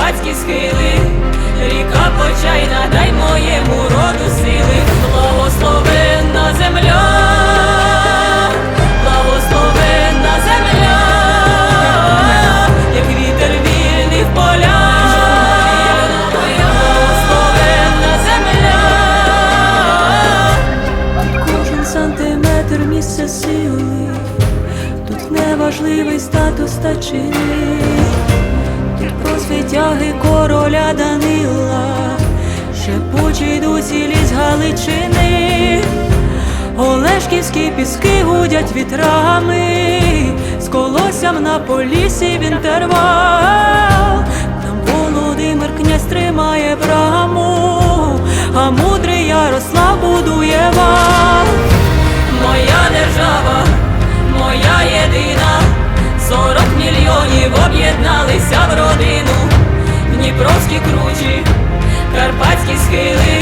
карпатські схили, ріка почайна, дай моєму роду сили, благословенна земля, благословенна земля, як вітер вільний в поля, благословенна земля, кожен сантиметр місця сили, тут неважливий статус та чини про звитяги короля Данила, шепочий досі ліс Галичини, Олешківські піски гудять вітрами, з колоссям на полісі він тервав, там Володимир князь тримає браму, а мудрий Ярослав будує вал. Дніпровські кручі, карпатські схили,